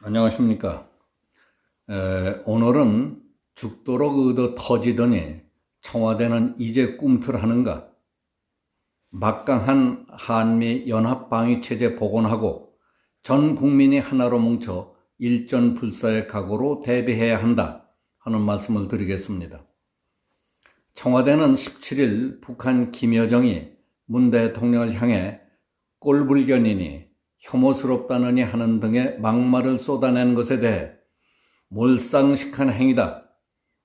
안녕하십니까. 에, 오늘은 죽도록 얻어 터지더니 청와대는 이제 꿈틀하는가. 막강한 한미 연합 방위 체제 복원하고 전 국민이 하나로 뭉쳐 일전 불사의 각오로 대비해야 한다 하는 말씀을 드리겠습니다. 청와대는 17일 북한 김여정이 문 대통령을 향해 꼴불견이니 혐오스럽다느니 하는 등의 막말을 쏟아낸 것에 대해 몰상식한 행위다.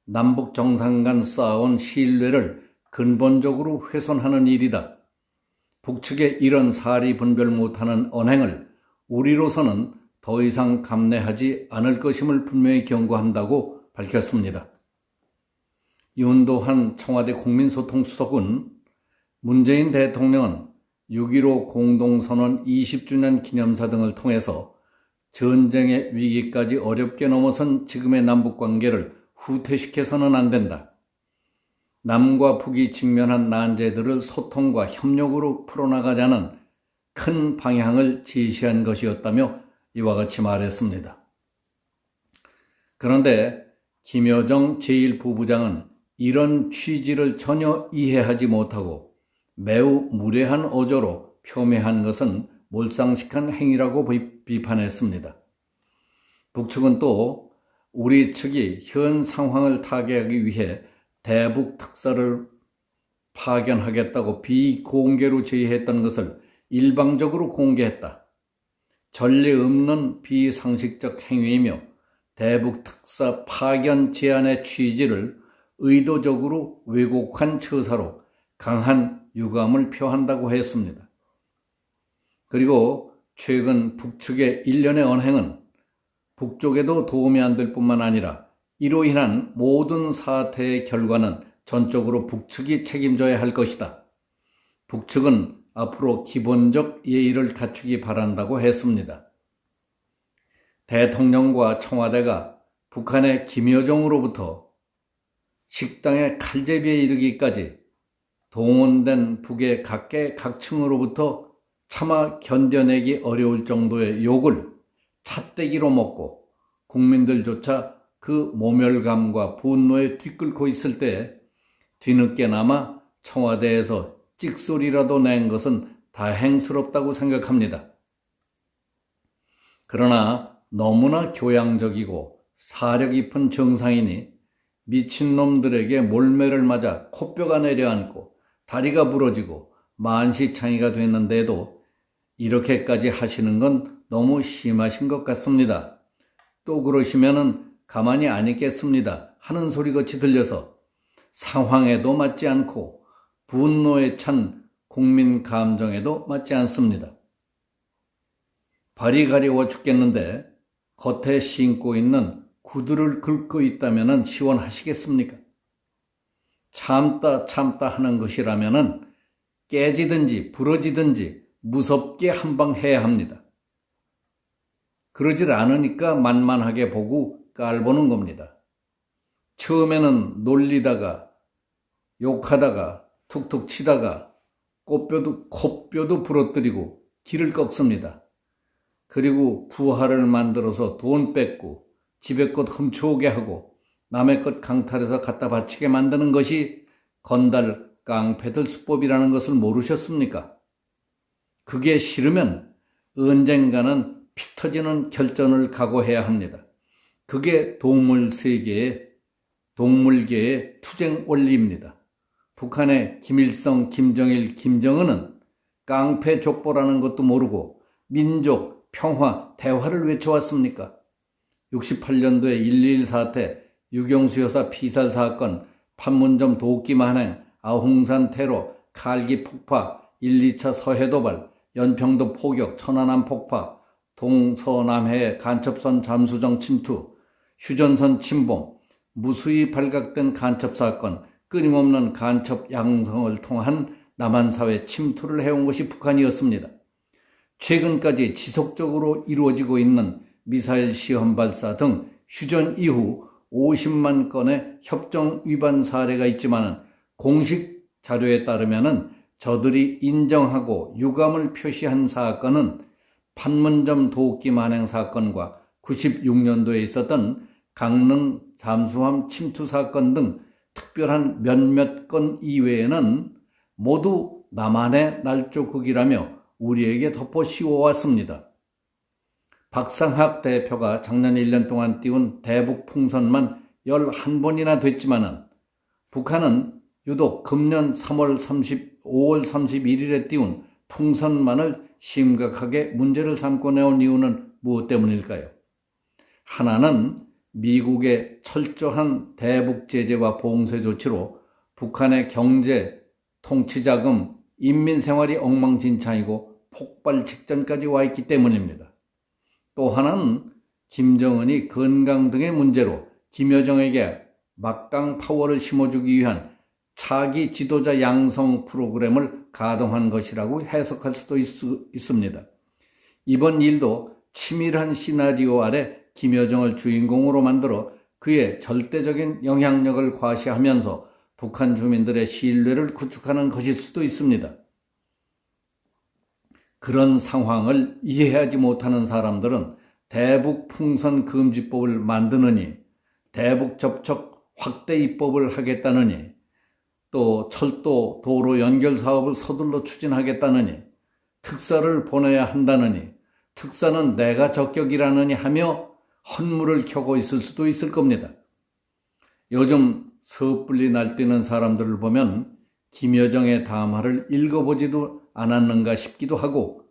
남북 정상 간 쌓아온 신뢰를 근본적으로 훼손하는 일이다. 북측의 이런 사리 분별 못하는 언행을 우리로서는 더 이상 감내하지 않을 것임을 분명히 경고한다고 밝혔습니다. 윤도한 청와대 국민소통수석은 문재인 대통령은 6.15 공동선언 20주년 기념사 등을 통해서 전쟁의 위기까지 어렵게 넘어선 지금의 남북 관계를 후퇴시켜서는 안 된다. 남과 북이 직면한 난제들을 소통과 협력으로 풀어나가자는 큰 방향을 제시한 것이었다며 이와 같이 말했습니다. 그런데 김여정 제1부부장은 이런 취지를 전혀 이해하지 못하고 매우 무례한 어조로 표명한 것은 몰상식한 행위라고 비판했습니다. 북측은 또 우리 측이 현 상황을 타개하기 위해 대북 특사를 파견하겠다고 비공개로 제의했던 것을 일방적으로 공개했다. 전례 없는 비상식적 행위이며 대북 특사 파견 제안의 취지를 의도적으로 왜곡한 처사로 강한 유감을 표한다고 했습니다. 그리고 최근 북측의 일련의 언행은 북쪽에도 도움이 안 될 뿐만 아니라 이로 인한 모든 사태의 결과는 전적으로 북측이 책임져야 할 것이다. 북측은 앞으로 기본적 예의를 갖추기 바란다고 했습니다. 대통령과 청와대가 북한의 김여정으로부터 식당의 칼제비에 이르기까지 동원된 북의 각계 각층으로부터 차마 견뎌내기 어려울 정도의 욕을 찻대기로 먹고 국민들조차 그 모멸감과 분노에 뒤끓고 있을 때 뒤늦게나마 청와대에서 찍소리라도 낸 것은 다행스럽다고 생각합니다. 그러나 너무나 교양적이고 사려 깊은 정상인이 미친놈들에게 몰매를 맞아 코뼈가 내려앉고 다리가 부러지고 만시창이가 됐는데도 이렇게까지 하시는 건 너무 심하신 것 같습니다. 또 그러시면은 가만히 안 있겠습니다. 하는 소리 같이 들려서 상황에도 맞지 않고 분노에 찬 국민 감정에도 맞지 않습니다. 발이 가려워 죽겠는데 겉에 신고 있는 구두를 긁고 있다면 시원하시겠습니까? 참다 참다 하는 것이라면 깨지든지 부러지든지 무섭게 한방 해야 합니다. 그러질 않으니까 만만하게 보고 깔보는 겁니다. 처음에는 놀리다가 욕하다가 툭툭 치다가 꽃뼈도 코뼈도 부러뜨리고 길을 꺾습니다. 그리고 부하를 만들어서 돈 뺏고 집에 것 훔쳐오게 하고 남의 것 강탈해서 갖다 바치게 만드는 것이 건달 깡패들 수법이라는 것을 모르셨습니까? 그게 싫으면 언젠가는 피 터지는 결전을 각오해야 합니다. 그게 동물 세계의 동물계의 투쟁 원리입니다. 북한의 김일성, 김정일, 김정은은 깡패 족보라는 것도 모르고 민족, 평화, 대화를 외쳐왔습니까? 68년도에 1.1 사태, 유경수 여사 피살 사건, 판문점 도끼 만행, 아홍산 테러, 칼기 폭파, 1, 2차 서해 도발, 연평도 포격, 천안함 폭파, 동서남해 간첩선 잠수정 침투, 휴전선 침범, 무수히 발각된 간첩 사건, 끊임없는 간첩 양성을 통한 남한 사회 침투를 해온 것이 북한이었습니다. 최근까지 지속적으로 이루어지고 있는 미사일 시험 발사 등 휴전 이후 50만 건의 협정 위반 사례가 있지만 공식 자료에 따르면 저들이 인정하고 유감을 표시한 사건은 판문점 도끼 만행 사건과 96년도에 있었던 강릉 잠수함 침투 사건 등 특별한 몇몇 건 이외에는 모두 남한의 날조극이라며 우리에게 덮어 씌워왔습니다. 박상학 대표가 작년 1년 동안 띄운 대북 풍선만 11번이나 됐지만은 북한은 유독 금년 3월 30, 5월 31일에 띄운 풍선만을 심각하게 문제를 삼고 내온 이유는 무엇 때문일까요? 하나는 미국의 철저한 대북 제재와 봉쇄 조치로 북한의 경제, 통치 자금, 인민 생활이 엉망진창이고 폭발 직전까지 와 있기 때문입니다. 또 하나는 김정은이 건강 등의 문제로 김여정에게 막강 파워를 심어주기 위한 차기 지도자 양성 프로그램을 가동한 것이라고 해석할 수도 있, 습니다 이번 일도 치밀한 시나리오 아래 김여정을 주인공으로 만들어 그의 절대적인 영향력을 과시하면서 북한 주민들의 신뢰를 구축하는 것일 수도 있습니다. 그런 상황을 이해하지 못하는 사람들은 대북 풍선 금지법을 만드느니 대북 접촉 확대 입법을 하겠다느니 또 철도 도로 연결 사업을 서둘러 추진하겠다느니 특사를 보내야 한다느니 특사는 내가 적격이라느니 하며 헌물을 켜고 있을 수도 있을 겁니다. 요즘 섣불리 날뛰는 사람들을 보면 김여정의 담화를 읽어보지도 않았는가 싶기도 하고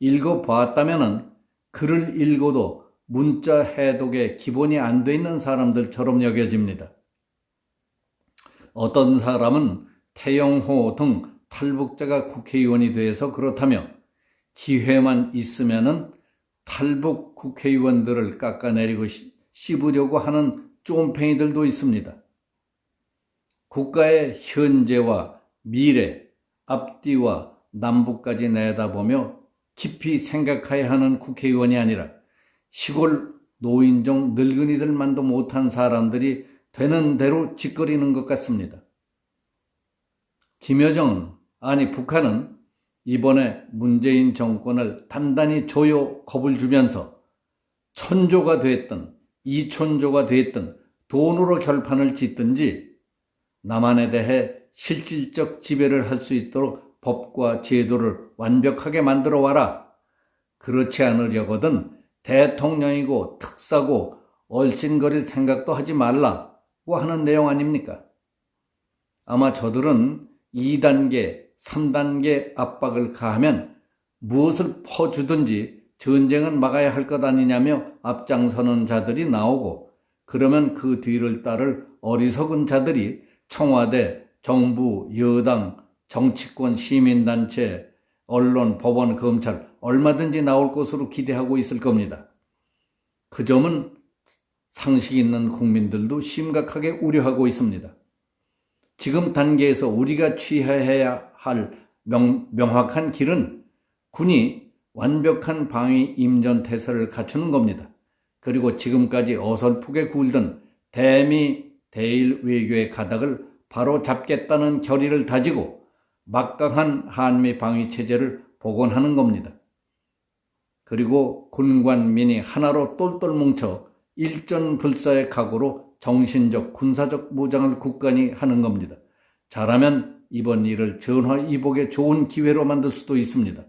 읽어봤다면 글을 읽어도 문자 해독에 기본이 안 돼 있는 사람들처럼 여겨집니다. 어떤 사람은 태영호 등 탈북자가 국회의원이 돼서 그렇다며 기회만 있으면은 탈북 국회의원들을 깎아내리고 씹으려고 하는 쫌팽이들도 있습니다. 국가의 현재와 미래, 앞뒤와 남북까지 내다보며 깊이 생각해야 하는 국회의원이 아니라 시골 노인정 늙은이들만도 못한 사람들이 되는 대로 짓거리는 것 같습니다. 김여정은, 아니 북한은 이번에 문재인 정권을 단단히 조여 겁을 주면서 천조가 됐든 이천조가 됐든 돈으로 결판을 짓든지 남한에 대해 실질적 지배를 할 수 있도록 법과 제도를 완벽하게 만들어 와라. 그렇지 않으려거든 대통령이고 특사고 얼씬거릴 생각도 하지 말라고 하는 내용 아닙니까? 아마 저들은 2단계, 3단계 압박을 가하면 무엇을 퍼주든지 전쟁은 막아야 할 것 아니냐며 앞장서는 자들이 나오고 그러면 그 뒤를 따를 어리석은 자들이 청와대, 정부, 여당, 정치권, 시민단체, 언론, 법원, 검찰 얼마든지 나올 것으로 기대하고 있을 겁니다. 그 점은 상식 있는 국민들도 심각하게 우려하고 있습니다. 지금 단계에서 우리가 취해야 할 명, 명확한 길은 군이 완벽한 방위 임전 태세를 갖추는 겁니다. 그리고 지금까지 어설프게 굴던 대미 대일 외교의 가닥을 바로 잡겠다는 결의를 다지고 막강한 한미 방위 체제를 복원하는 겁니다. 그리고 군관민이 하나로 똘똘 뭉쳐 일전불사의 각오로 정신적 군사적 무장을 굳건히 하는 겁니다. 잘하면 이번 일을 전화이복의 좋은 기회로 만들 수도 있습니다.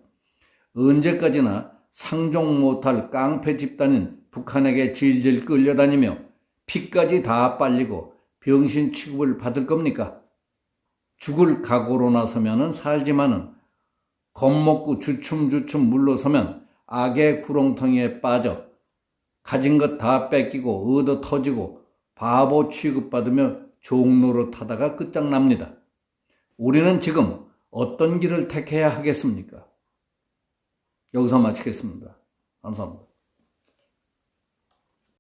언제까지나 상종 못할 깡패 집단인 북한에게 질질 끌려다니며 피까지 다 빨리고 병신 취급을 받을 겁니까? 죽을 각오로 나서면은 살지만은 겁먹고 주춤주춤 물러서면 악의 구렁텅이에 빠져 가진 것 다 뺏기고 얻어 터지고 바보 취급받으며 종로로 타다가 끝장납니다. 우리는 지금 어떤 길을 택해야 하겠습니까? 여기서 마치겠습니다. 감사합니다.